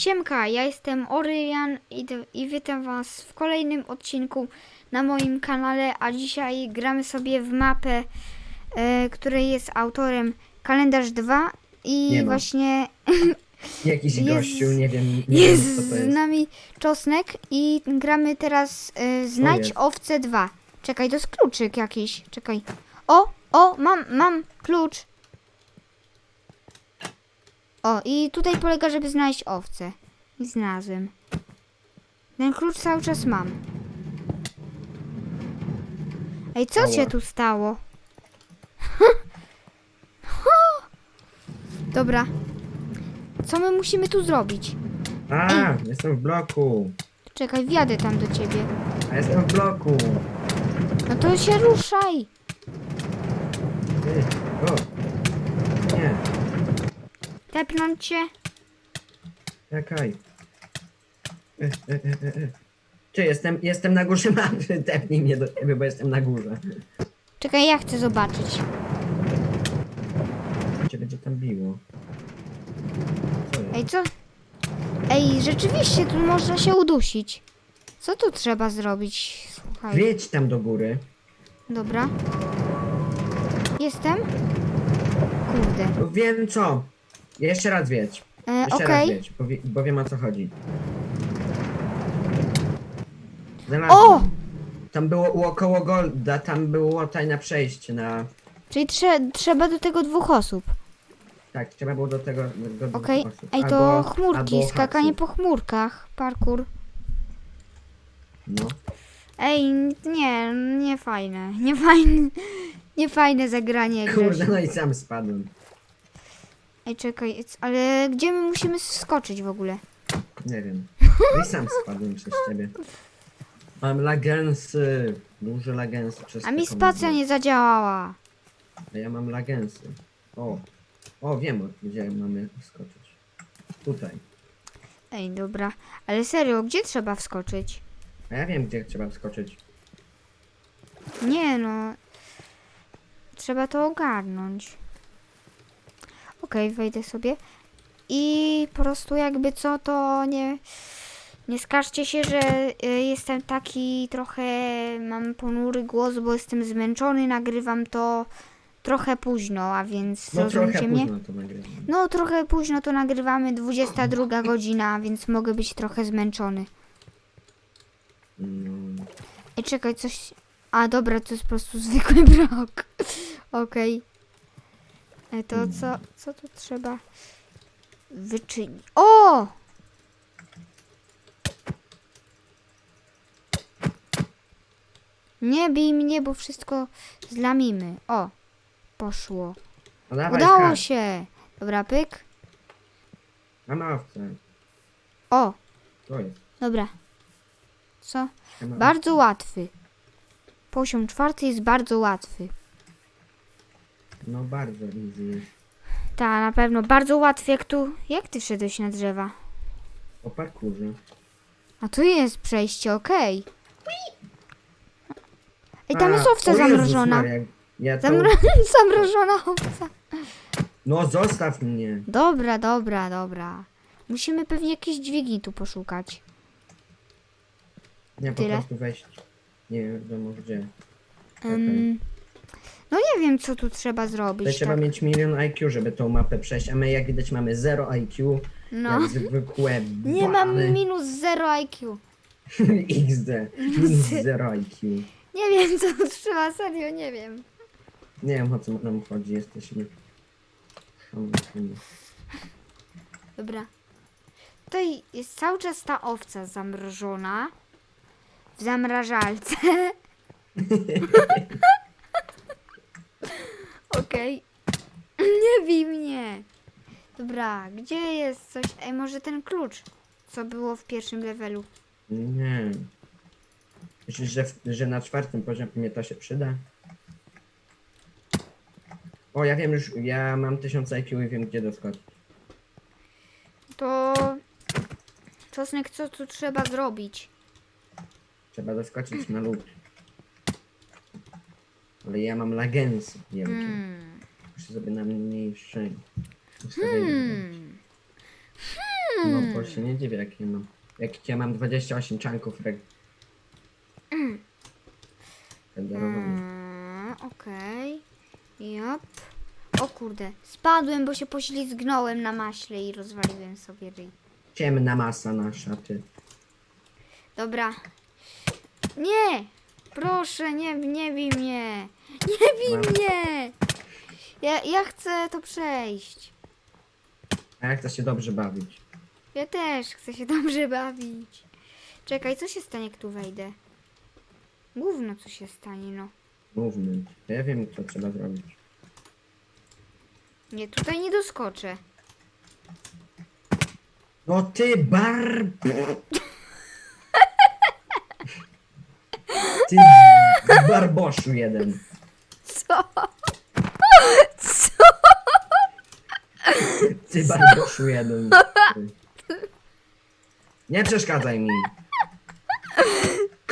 Siemka, ja jestem Oryjan i, i witam was w kolejnym odcinku na moim kanale, a dzisiaj gramy sobie w mapę, e, której jest autorem Kalendarz 2 i Nie ma. właśnie Jakiś Jest- gościu, nie wiem, nie jest wiem co to z jest. nami Czosnek i gramy teraz e, Znajdź owce 2. Czekaj, to jest kluczyk jakiś, czekaj. O, o, mam, mam klucz. O, i tutaj polega, żeby znaleźć owce. I znalazłem. Ten klucz cały czas mam. Ej, co Ała. się tu stało? Dobra. Co my musimy tu zrobić? A, jestem w bloku. Czekaj, wjadę tam do ciebie. A jestem w bloku. No to się ruszaj. Ty, o. Tepnąć cię. czekaj. E, e, e, e, e. Czy jestem, jestem na górze mapy, tepnij mnie do ciebie, bo jestem na górze. Czekaj, ja chcę zobaczyć. Cię będzie tam biło. Co jest? Ej, co? Ej, rzeczywiście, tu można się udusić. Co tu trzeba zrobić? Słuchaj. Wiedź tam do góry. Dobra. Jestem? Kurde. Wiem co. Jeszcze raz wiedź. E, Jeszcze raz Okej. wiedź, bo, wie, bo wiem o co chodzi. O! Znalazłem. Tam było około Golda, tam było tajne przejście na... Czyli trze trzeba do tego dwóch osób. Tak, trzeba było do tego... Do dwóch Okej. osób. Ej, to Albo- chmurki, albo skakanie po chmurkach. Parkour. No. Ej, nie, nie fajne. Nie fajne. Nie fajne zagranie. Kurde, Grzesiu. no i sam spadłem. Ej, czekaj, c- ale gdzie my musimy skoczyć w ogóle? Nie wiem. I sam spadłem przez ciebie. Mam lagensy. Duże lagensy przez A mi te spacja nie zadziałała. A ja mam lagensy. O. O, wiem gdzie mamy skoczyć. Tutaj. Ej, dobra. Ale serio, gdzie trzeba wskoczyć? A ja wiem gdzie trzeba wskoczyć. Nie no. Trzeba to ogarnąć. Okej, wejdę sobie. I po prostu jakby co, to nie... Nie skarżcie się, że y, jestem taki trochę... Mam ponury głos, bo jestem zmęczony. Nagrywam to trochę późno, a więc No zrozumcie mnie. No, trochę późno to nagrywamy, 22 godzina, więc mogę być trochę zmęczony. No. Ej, czekaj, coś... A, dobra, to jest po prostu zwykły brok. Okej. E, To co, co tu trzeba wyczynić? O! Nie bij mnie, bo wszystko zlamimy. O, poszło. No dawaj, Udało skacz. się. Dobra, pyk. Mam owce. O, To jest. dobra. Co? Bardzo łatwy. Poziom czwarty jest bardzo łatwy. No bardzo easy jest. Ta, na pewno. Bardzo łatwy, jak tu... Jak ty wszedłeś na drzewa? O parkurze. A tu jest przejście, okej. Ej, tam jest owca zamrożona. Ja to... Zamro... zamrożona owca. No zostaw mnie. Dobra, dobra, dobra. Musimy pewnie jakieś dźwigni tu poszukać. Nie, po Tyle. prostu wejść. Nie wiadomo gdzie. Ym, no nie wiem, co tu trzeba zrobić. trzeba Tak. mieć milion IQ, żeby tą mapę przejść, a my jak widać mamy 0 IQ, No. jak zwykłe Nie mam bany. minus 0 IQ. XD, minus 0 IQ. Nie wiem, co tu trzeba, serio, nie wiem. Nie wiem o co nam chodzi, jesteśmy... chamskimi. Dobra. Tutaj jest cały czas ta owca zamrożona. W zamrażalce. Okej. Nie bij mnie. Dobra, gdzie jest coś? Ej, może ten klucz, co było w pierwszym levelu. Nie. Myślisz, że, w- że na czwartym poziomie to się przyda? O, ja wiem już, ja mam 1000 IQ i wiem gdzie doskoczyć. To... Czosnek, co tu trzeba zrobić? Trzeba doskoczyć na lód. Ale ja mam lagensy wielkie. Hmm. Muszę sobie na mniejszej. ustawieniu zrobić. Hmm. No bo się nie dziwię jak ja mam. Jak ja mam 28 czanków reg... renderowanych. Mm, Okej. Jop. O kurde. Spadłem, bo się poślizgnąłem na maśle i rozwaliłem sobie ryj. Ciemna masa nasza, ty. Dobra. Nie! Proszę, nie, nie bij mnie! Nie bij mnie! Ja, ja chcę to przejść. A ja chcę się dobrze bawić. Ja też chcę się dobrze bawić. Czekaj, co się stanie, jak tu wejdę? Gówno, co się stanie, no. Movement. Ja wiem, co trzeba zrobić. Nie, tutaj nie doskoczę. No ty bar... Ty barboszu jeden. Co? Ty barboszu jeden. Nie przeszkadzaj mi.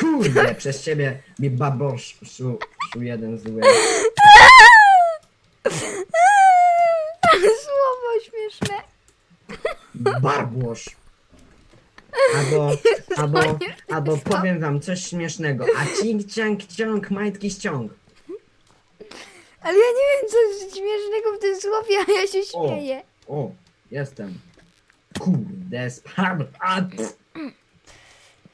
Kurde, przez ciebie mi baboszu szu jeden zły. Słowo śmieszne. Barbłosz. Albo, albo, albo powiem wam coś śmiesznego. A cink, ciank, ciąg, majtki ściąg. Ale ja nie wiem, co jest śmiesznego w tym słowie, a ja się O. śmieję. O, jestem. Kurde, spadł. A, pff.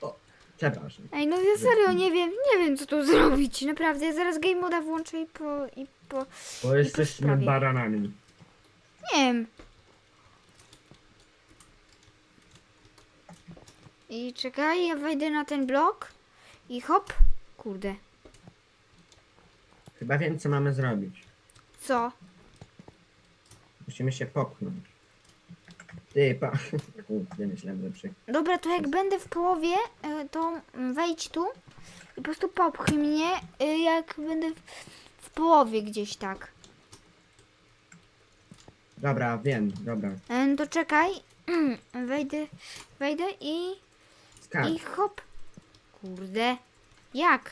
o, przepraszam. Ej, no ja serio nie wiem, nie wiem, co tu zrobić. Naprawdę, ja zaraz game moda włączę i po... i po... Bo jesteśmy sprawie. baranami. Nie wiem. I czekaj, ja wejdę na ten blok i hop. Kurde. Chyba wiem, co mamy zrobić. Co? Musimy się popchnąć. Ty, pa... Kurde, myślałem, że przy... Dobra, to jak będę w połowie, e, to wejdź tu i po prostu popchnij mnie, e, jak będę w, w połowie gdzieś tak. Dobra, wiem, dobra. E, No to czekaj. Wejdę, wejdę i, Skacz. i hop. Kurde. Jak?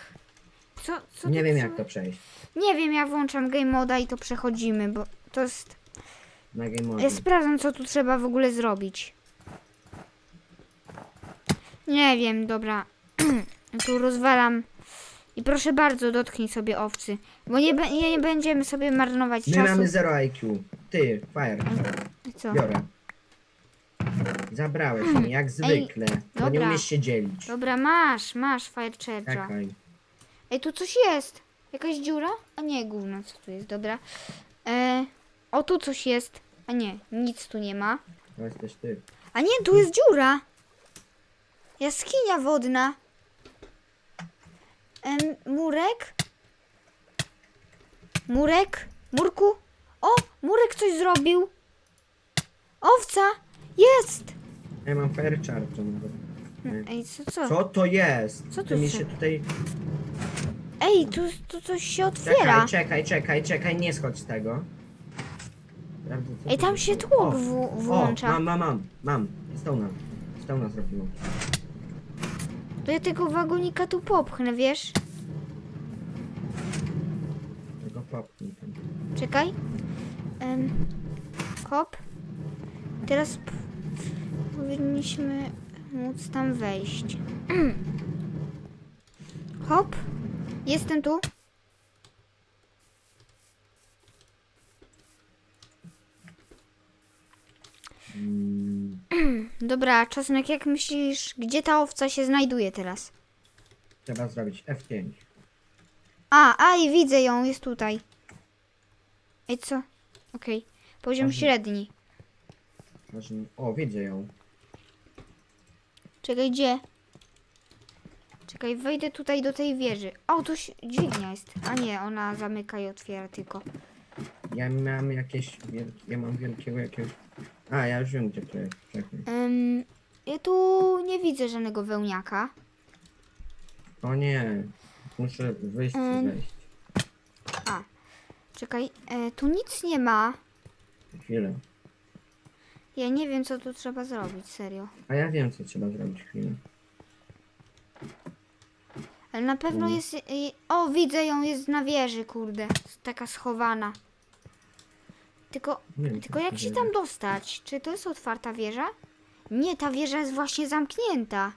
Co, co Nie to wiem, co- jak to przejść. Nie wiem, ja włączam game moda i to przechodzimy, bo to jest... Na game. Ja sprawdzam, co tu trzeba w ogóle zrobić. Nie wiem, dobra. tu rozwalam. I proszę bardzo, dotknij sobie owcy. Bo nie, be- nie będziemy sobie marnować My czasu. mamy 0 IQ. Ty, fire. Co? Biorę. Zabrałeś mi, jak zwykle. bo nie dobra. umiesz się dzielić. Dobra, masz, masz fire charge'a. Czekaj. Ej, tu coś jest. Jakaś dziura? A nie, gówno, co tu jest, dobra. E, o, tu coś jest. A nie, nic tu nie ma. To jesteś ty. A nie, tu jest dziura. Jaskinia wodna. Em, murek? Murek? Murku? O, Murek coś zrobił. Owca! Jest! Ja mam fire charge nawet. Nie. Ej, co, co? Co to jest? Co Ty tu mi się- się tutaj... Ej, tu, tu coś się otwiera. Czekaj, czekaj, czekaj, czekaj, nie schodź z tego. Sprawdzę, co Ej, tu tam się tłok O, w- włącza. O, mam, mam, mam, mam. Stona. Stona zrobiło. To ja tego wagonika tu popchnę, wiesz? Tego popchnij tam. Czekaj. Em, hop. Teraz p- powinniśmy móc tam wejść. Hop. Jestem tu. Mm, Dobra, czosnek, jak myślisz, gdzie ta owca się znajduje teraz? trzeba zrobić F5. A, a i widzę ją, jest tutaj. Ej, co? Okej. Poziom średni. O, widzę ją. Czekaj, gdzie? Czekaj, wejdę tutaj do tej wieży. O, tu dźwignia jest. A nie, ona zamyka i otwiera tylko. Ja mam jakieś wielkie, ja mam wielkiego jakiegoś... A, ja już wiem, gdzie to jest. Czekaj. Ym, ja tu nie widzę żadnego wełniaka. O nie. Muszę wyjść i wejść. A, czekaj, e, tu nic nie ma. Chwilę. Ja nie wiem, co tu trzeba zrobić, serio. A ja wiem, co trzeba zrobić. Chwilę. Ale na pewno Mm. jest... o, widzę ją, jest na wieży, kurde. Taka schowana. Tylko, wiem, tylko jak się tam dostać? Czy to jest otwarta wieża? Nie, ta wieża jest właśnie zamknięta.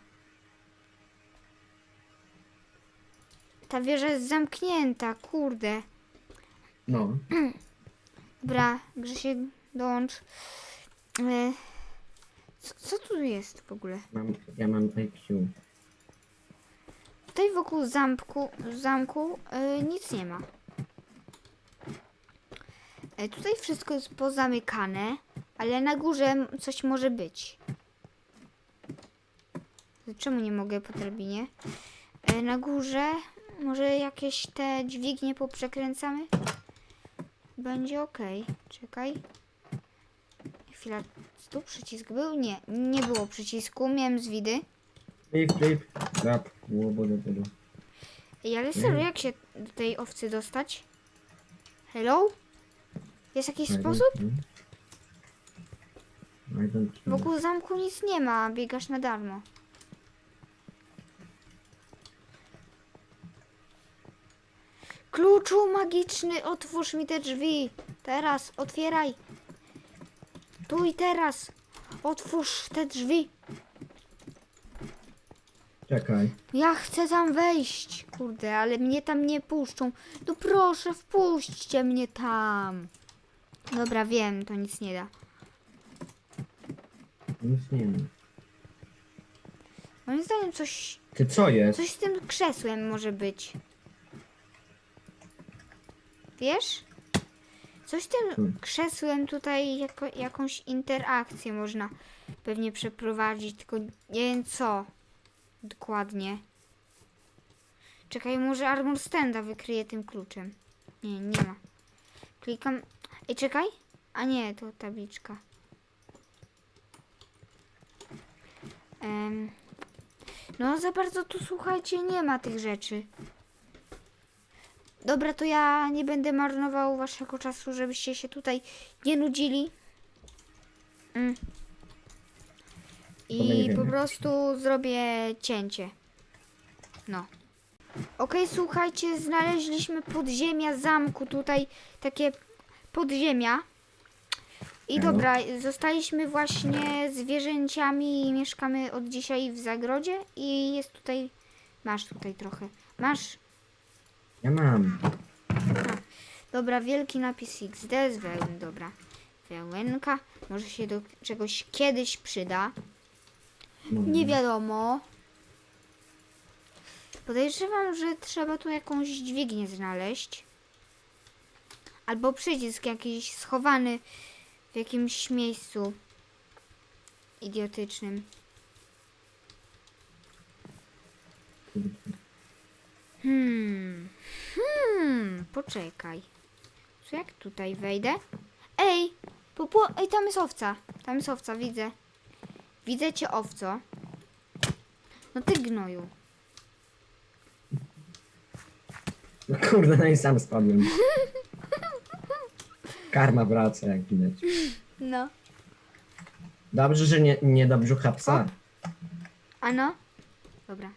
Ta wieża jest zamknięta, kurde. No. Dobra, Grzesiek, dołącz. E, co, co tu jest w ogóle? Mam, ja mam IQ. Tutaj wokół zamku, zamku e, nic nie ma. E, tutaj wszystko jest pozamykane, ale na górze coś może być. Czemu nie mogę po drabinie? E, na górze może jakieś te dźwignie poprzekręcamy? Będzie ok. Czekaj. Chwila. Tu przycisk był? Nie, nie było przycisku. Miałem zwidy. Flip, flip. Rap. Łobodo, bodo. Ej, ale serio, jak się do tej owcy dostać? Hello? Jest jakiś sposób? Wokół zamku nic nie ma, biegasz na darmo. Kluczu magiczny, otwórz mi te drzwi. Teraz, otwieraj. Tu i teraz. Otwórz te drzwi. Czekaj. Ja chcę tam wejść, kurde, ale mnie tam nie puszczą. No proszę, wpuśćcie mnie tam. Dobra, wiem, to nic nie da. Nic nie ma. Moim zdaniem coś, Ty co jest? coś z tym krzesłem może być. Wiesz? Coś z tym Hmm. krzesłem tutaj jako, jakąś interakcję można pewnie przeprowadzić, tylko nie wiem co dokładnie. Czekaj, może Armor Standa wykryje tym kluczem. Nie, nie ma. Klikam. Ej, czekaj. A nie, to tabliczka. Em, no za bardzo tu słuchajcie, nie ma tych rzeczy. Dobra, to ja nie będę marnował waszego czasu, żebyście się tutaj nie nudzili. Mm. I po prostu zrobię cięcie. No. Okej, słuchajcie, znaleźliśmy podziemia zamku, tutaj takie podziemia. I Elo. dobra, zostaliśmy właśnie zwierzęciami i mieszkamy od dzisiaj w zagrodzie i jest tutaj, masz tutaj trochę, masz, Ja mam. dobra, wielki napis XD z wełny, dobra, wełenka, może się do czegoś kiedyś przyda. Nie wiadomo. Podejrzewam, że trzeba tu jakąś dźwignię znaleźć. Albo przycisk jakiś schowany w jakimś miejscu idiotycznym. Hmm. Hmm. Poczekaj. Co jak tutaj wejdę? Ej! Popło... Ej, tam jest owca. Tam jest owca, widzę. Widzę cię, owco. No ty gnoju. No kurde, no i sam spadłem. Karma wraca, jak widać. No. Dobrze, że nie, nie do brzucha psa. A no? Dobra.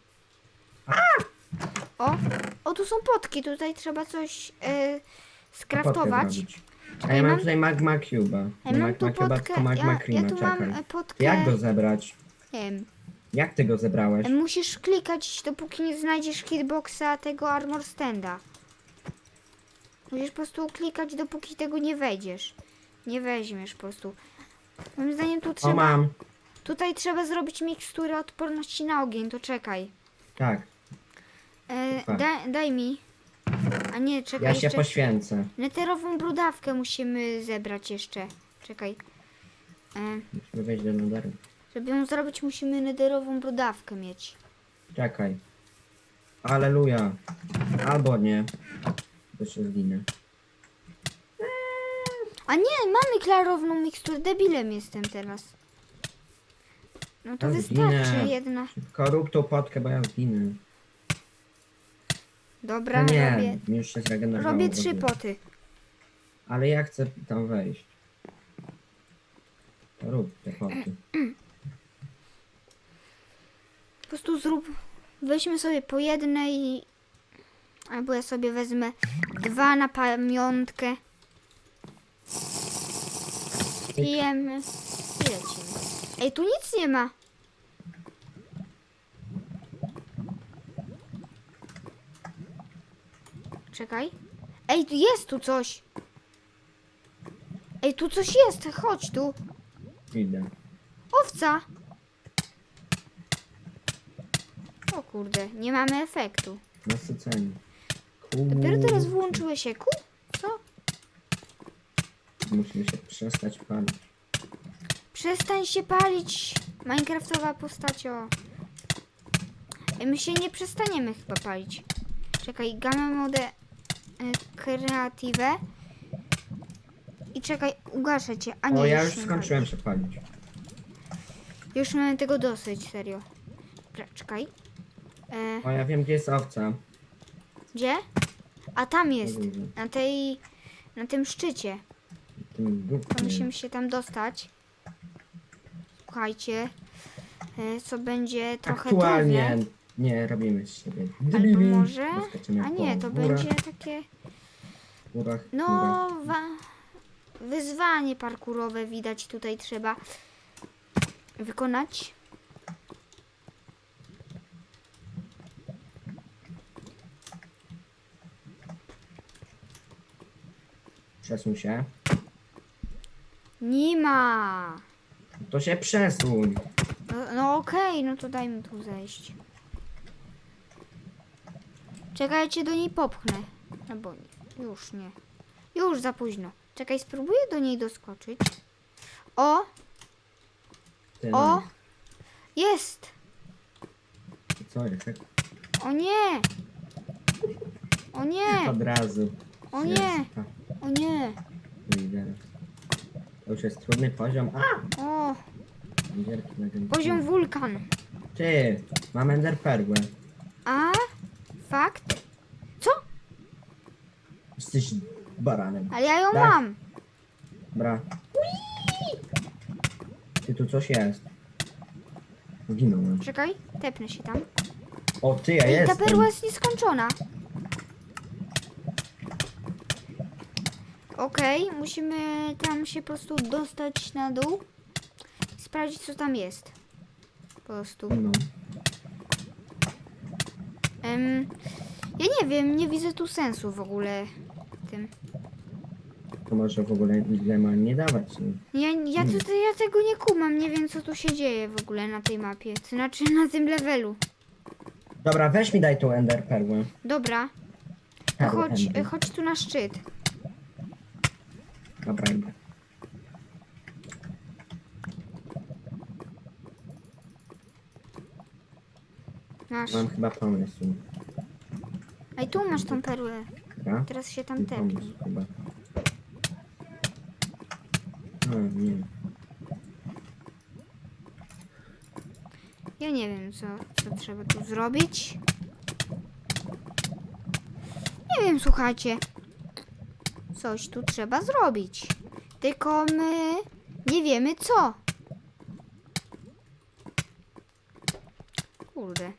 O! O, tu są potki. Tutaj trzeba coś e, Potkę skraftować. zrobić. A ja mam mam- tutaj magma cube'a. Ja Nie mam magma tu potkę. tylko magma Ja, creama, ja tu mam czekaj. e, potkę. Jak go zebrać? Wiem. Jak ty go zebrałeś? E, Musisz klikać, dopóki nie znajdziesz hitboxa tego armor standa. Musisz po prostu klikać, dopóki tego nie wejdziesz. Nie weźmiesz po prostu. Moim zdaniem tu O, trzeba. mam. Tutaj trzeba zrobić miksturę odporności na ogień, to czekaj. Tak. E, Super. daj, daj mi. A nie, czekaj Ja się jeszcze. poświęcę. Neterową brudawkę musimy zebrać jeszcze. Czekaj. E, Musimy wejść do nadaru. żeby ją zrobić, musimy nederową brudawkę mieć. Czekaj. Aleluja. Albo nie. To się zginę. A nie, mamy klarowną miksturę. Debilem jestem teraz. No to Ja wystarczy zginę. jedna. Szybko rób tą potkę, bo ja zginę. Dobra, nie, robię, mi już się zregenerowało. robię trzy poty. Ale ja chcę tam wejść. Rób te poty. Po prostu zrób. Weźmy sobie po jednej. Albo ja sobie wezmę dwa na pamiątkę. Pijemy i lecimy. Ej, tu nic nie ma. Czekaj. Ej, tu jest tu coś. Ej, tu coś jest. Chodź tu. Idę. Owca. O kurde, nie mamy efektu. Nasycenie. Dopiero teraz włączyły się ku? Co? Musimy się przestać palić. Przestań się palić, Minecraftowa postacio. Ej, My się nie przestaniemy chyba palić. Czekaj, gamę modę y, kreatywę. I czekaj, ugaszę cię. A nie, O, ja już nie skończyłem się palić. Już mamy tego dosyć, serio. Dobra, Czekaj. E, O, ja wiem gdzie jest owca. gdzie? A tam jest. Na tej... Na tym szczycie. Tym To dupkiem. musimy się tam dostać. Słuchajcie, e, co będzie trochę Aktualnie trudne. Nie robimy z siebie. Albo może... Wyskoczymy A po nie, to będzie takie... Górach, No, wa- wyzwanie parkurowe widać tutaj trzeba wykonać. Przesuń się. Nie ma. To się przesuń. No, no okej, no to dajmy tu zejść. Czekajcie, do niej popchnę. Albo nie. Już nie. Już za późno. Czekaj, spróbuję do niej doskoczyć. O, o, jest. Co jest? Tak O nie. O nie, Od razu. O nie. o nie. To już jest trudny poziom. A! O, poziom wulkan. Ty, mam ender perłę. A, fakt? Jesteś baranem. Ale ja ją Tak. mam. Bra. Ty, tu coś jest. Zginąłem. Czekaj, tepnę się tam. O, ty, ja Ej, ta jestem. perła jest nieskończona. Okej, musimy tam się po prostu dostać na dół. i Sprawdzić co tam jest. Po prostu. No. Em, ja nie wiem, nie widzę tu sensu w ogóle tym. To może w ogóle ma nie dawać. nie? Ja, ja, tutaj, ja tego nie kumam, nie wiem co tu się dzieje w ogóle na tej mapie. To znaczy na tym levelu. Dobra, weź mi daj tą ender perłę. Dobra, to Perłę chodź, ender. chodź tu na szczyt. Dobra, idę. Masz. Mam chyba pomysł. Ej, tu masz tą perłę. Dobra? Teraz się tam chyba. No, nie. Ja nie wiem, co, co trzeba tu zrobić. Nie wiem, słuchajcie. Coś tu trzeba zrobić. Tylko my nie wiemy co. Kurde.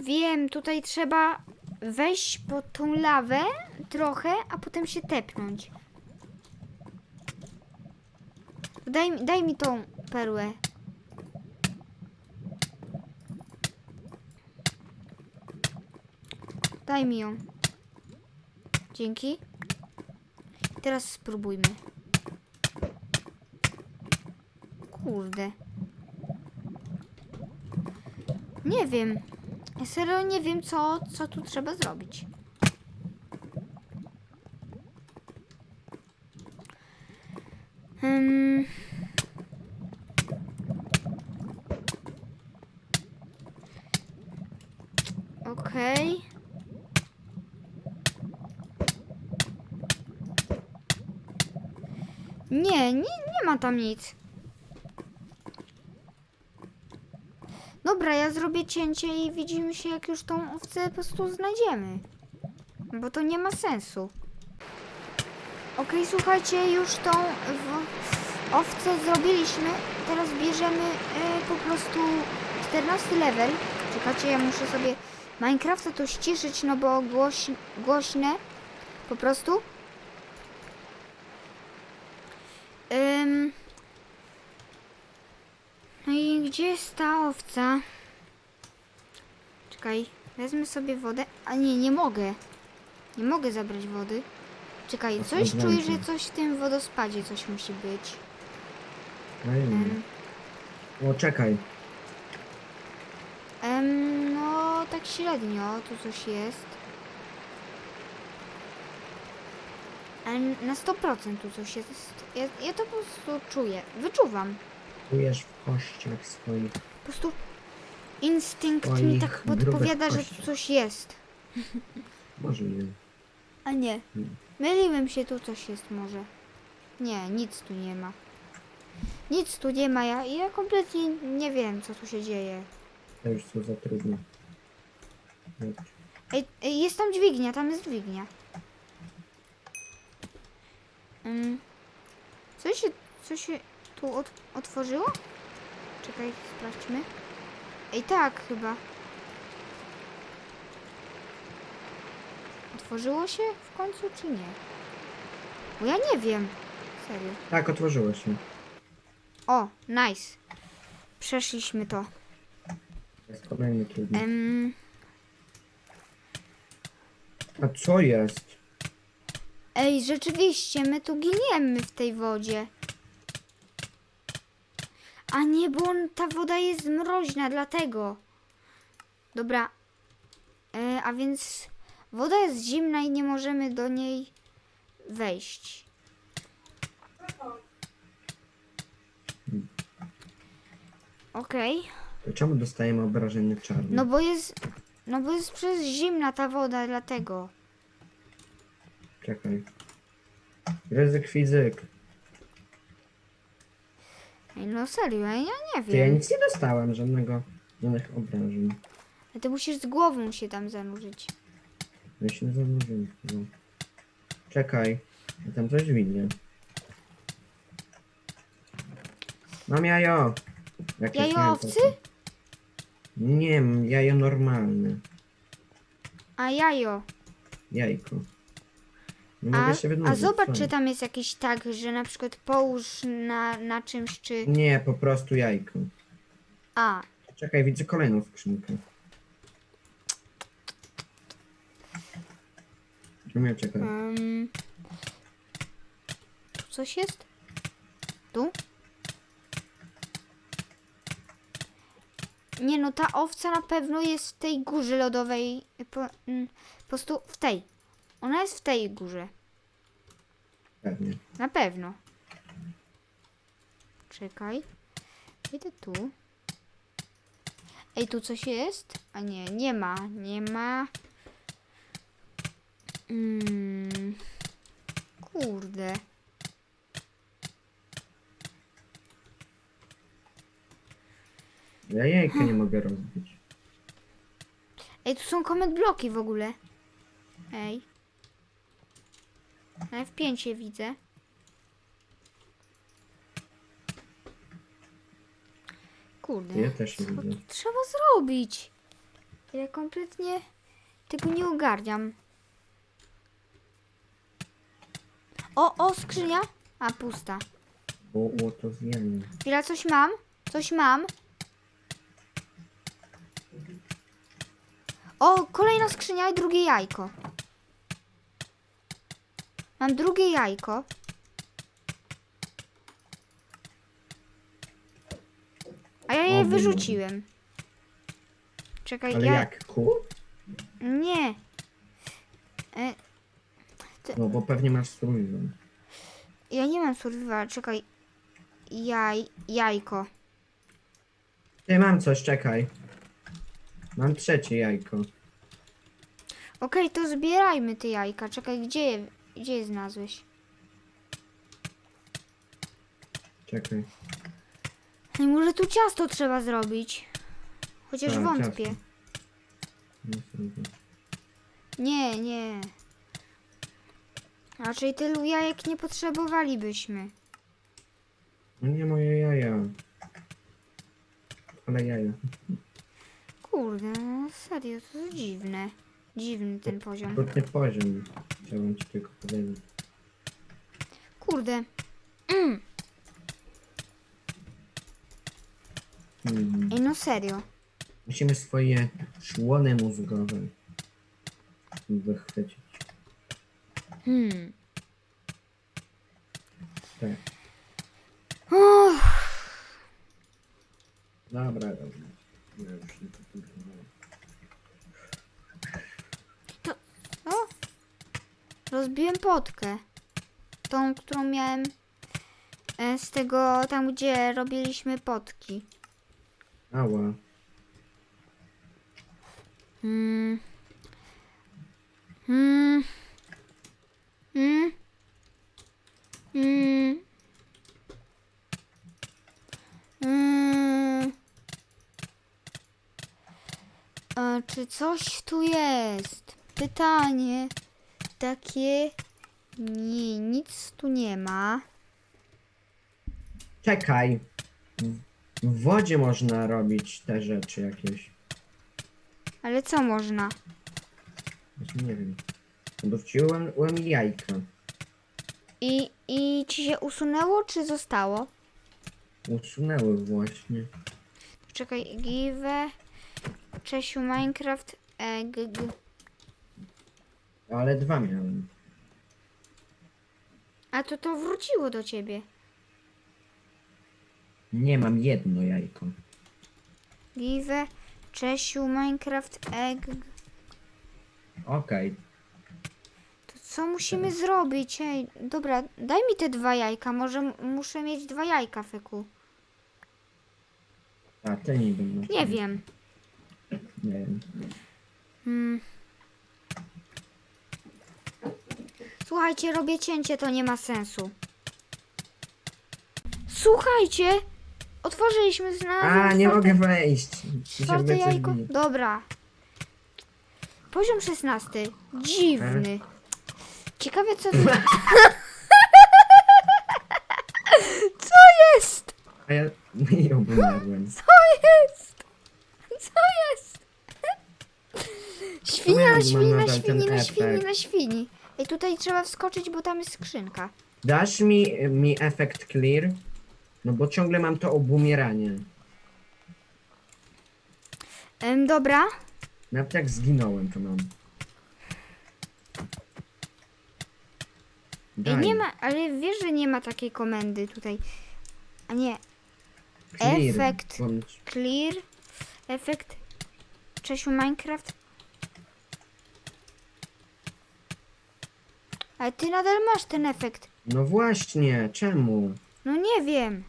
Wiem, tutaj trzeba wejść pod tą lawę trochę, a potem się tepnąć. Daj, daj mi tą perłę. Daj mi ją. Dzięki. Teraz spróbujmy. Kurde. Nie wiem. Ja serio nie wiem, co, co tu trzeba zrobić. Hmm. Okej. Nie, nie, nie ma tam nic. Dobra, ja zrobię cięcie i widzimy się, jak już tą owcę po prostu znajdziemy. Bo to nie ma sensu. Okej, słuchajcie, już tą owcę zrobiliśmy. Teraz bierzemy e, po prostu 14 level. Czekajcie, ja muszę sobie Minecrafta to ściszyć, no bo głoś, głośne po prostu. Ym, No i gdzie jest ta owca? Czekaj, wezmę sobie wodę. A nie, nie mogę. Nie mogę zabrać wody. Czekaj, coś czuję, że coś w tym wodospadzie coś musi być. No nie wiem. Em, O, czekaj. em, no, tak średnio, tu coś jest. Em, na 100% tu coś jest. Ja, ja to po prostu czuję. Wyczuwam. Czujesz w kościach swoich. Po prostu instynkt mi tak grubych podpowiada, że tu coś jest. Możliwe. A nie. Hmm. Myliłem się, tu coś jest może. Nie, nic tu nie ma. Nic tu nie ma, ja, ja kompletnie nie wiem, co tu się dzieje. To już są za trudne. Ej, ej jest tam dźwignia, tam jest dźwignia. Ym, co się, co się tu ot, otworzyło? Czekaj, sprawdźmy. Ej, tak chyba. Otworzyło się w końcu, czy nie? Bo ja nie wiem. Serio. Tak, otworzyło się. O, nice. Przeszliśmy to. Jest kolejny trudny. Em, A co jest? ej, rzeczywiście, my tu giniemy w tej wodzie. A nie, bo on, ta woda jest mroźna, dlatego. Dobra. E, a więc woda jest zimna i nie możemy do niej wejść. Okej. To czemu dostajemy obrażenie czarne? No bo jest. No bo jest przez zimna ta woda, dlatego. Czekaj. Ryzyk fizyk. Ej, no serio, ja nie Ty, ja wiem. nic nie dostałem, żadnego, żadnych obrażeń. Ale ty musisz z głową się tam zanurzyć. Ja się nie zanurzyłem. No. Czekaj. Ja tam coś widzę. Mam jajo. Jakieś, Jajo wiem, owcy? Nie wiem, jajo normalne. A jajo. Jajko. Nie A, mogę się a wynurzyć. zobacz, czy tam jest jakiś tak, że na przykład połóż na, na czymś, czy. Nie, po prostu jajko. A, Czekaj, widzę kolejną skrzynkę. Nie, czekaj. um, tu coś jest? Tu? Nie no, ta owca na pewno jest w tej górze lodowej. Po, mm, po prostu w tej. Ona jest w tej górze. Pewnie. Na pewno. Czekaj. Idę tu. Ej, tu coś jest? A nie, nie ma. Nie ma. Mm. Kurde. Ja jajka nie mogę rozbić. Ej, tu są comment bloki w ogóle. Ej. Na F5 je widzę. Kurde. Ja też nie co widzę. tu trzeba zrobić? Ja kompletnie tego nie ogarniam. O, o, skrzynia. A, pusta. O, o to zjemy. Chwila, coś mam. Coś mam. O, kolejna skrzynia i drugie jajko. Mam drugie jajko. A ja je wyrzuciłem. Czekaj, Ale ja... jak? Kół? Nie. E, No bo pewnie masz survival. ja nie mam survival, czekaj. Jaj, jajko. Ty, mam coś, czekaj. Mam trzecie jajko. Okej, to zbierajmy te jajka. Czekaj, gdzie je, gdzie je znalazłeś? Czekaj. Ej, może tu ciasto trzeba zrobić. Chociaż Tak, wątpię. ciasto. Nie sądzę. Nie, nie. Raczej tylu jajek nie potrzebowalibyśmy. No nie moje jaja. Ale jaja. Kurde, no serio, to jest dziwne. Dziwny ten poziom. Trudny poziom. Chciałbym ci tylko powiedzieć. Kurde. Mm. Hmm. Ej, no serio. Musimy swoje szłony mózgowe wychwycić. Hmm. Tak. Uff, Dobra, dobra. Ja już nie potrzebuję. o. Rozbiłem potkę. Tą, którą miałem e, z tego, tam gdzie robiliśmy potki. Ała. Hmm. Hmm. Hmm. Hmm. Hmm. A czy coś tu jest? Pytanie takie. Nie, nic tu nie ma. Czekaj. W- wodzie można robić te rzeczy jakieś. Ale co można? Właśnie nie wiem. Bo wciąłem łem jajka. I, I ci się usunęło, czy zostało? Usunęły właśnie. Czekaj, give. Czesiu Minecraft. E, g, g. Ale dwa miałem. A to to wróciło do ciebie. Nie, mam jedno jajko. Give. Czesiu Minecraft. Egg. Okej. To co musimy zrobić? Ej, dobra, daj mi te dwa jajka. Może m- muszę mieć dwa jajka, Feku. A niby. no. Nie wiem. Nie wiem. Hmm. Słuchajcie, robię cięcie, to nie ma sensu. Słuchajcie! Otworzyliśmy znalazłem A, nie czwarte- mogę wejść. Czwarte coś jajko. Dobra. Poziom szesnasty. Dziwny. Ciekawe co tu... co jest? A ja i obumarłem. Co jest? Co jest? Świnia na świni, na nadal świni, na świni, na świni. Ej, tutaj trzeba wskoczyć, bo tam jest skrzynka. Dasz mi, mi efekt clear? No bo ciągle mam to obumieranie. Em, dobra. Nawet jak zginąłem to mam. Ej, Daj. nie ma, ale wiesz, że nie ma takiej komendy tutaj. A nie, efekt. Bądź- clear, efekt, Czesiu Minecraft. Ale ty nadal masz ten efekt. No właśnie, czemu? No nie wiem.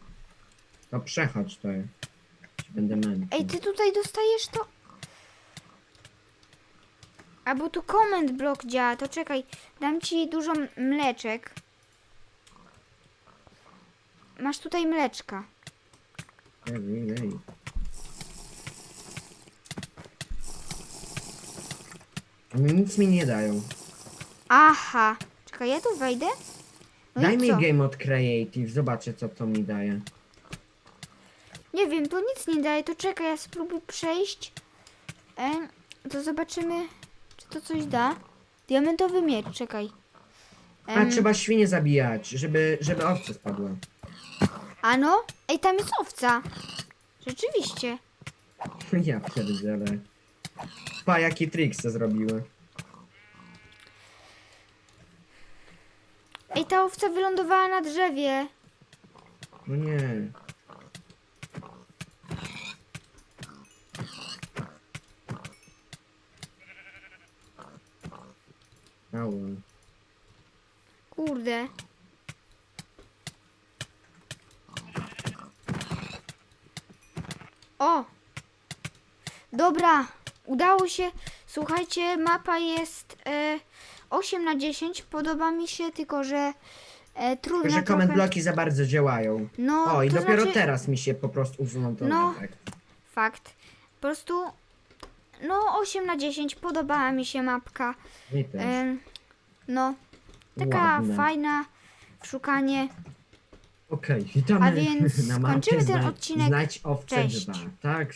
To przechodź to. Się Będę męczył. Ej, ty tutaj dostajesz to? A bo tu comment block działa, to czekaj, dam ci dużo mleczek. Masz tutaj mleczka. Ej, ej, ej. Nic mi nie dają. Aha. Czekaj, ja tu wejdę? No Daj i mi co? game od creative, zobaczę co to mi daje. Nie wiem, to nic nie daje, to czekaj, ja spróbuję przejść. To zobaczymy, czy to coś da. Diamentowy miecz, czekaj. A Em, trzeba świnie zabijać, żeby, żeby owce spadła. A no? Ej, tam jest owca. Rzeczywiście. Ja pierdzielę. Pa, jaki trik se zrobiły. Ej, ta owca wylądowała na drzewie. No nie. Ała. Kurde. O! Dobra, udało się. Słuchajcie, mapa jest e, 8 na 10. Podoba mi się, tylko że e, trudna Tylko, że comment trochę. bloki za bardzo działają. No, O, i to dopiero znaczy, teraz mi się po prostu ten No. efekt. Fakt. Po prostu, no 8 na 10. Podobała mi się mapka. Mi też. Em, no, taka Ładne. fajna szukanie. Okej, witamy A więc na mapie kończymy ten odcinek. Znajdź owce Cześć. dwa. Tak,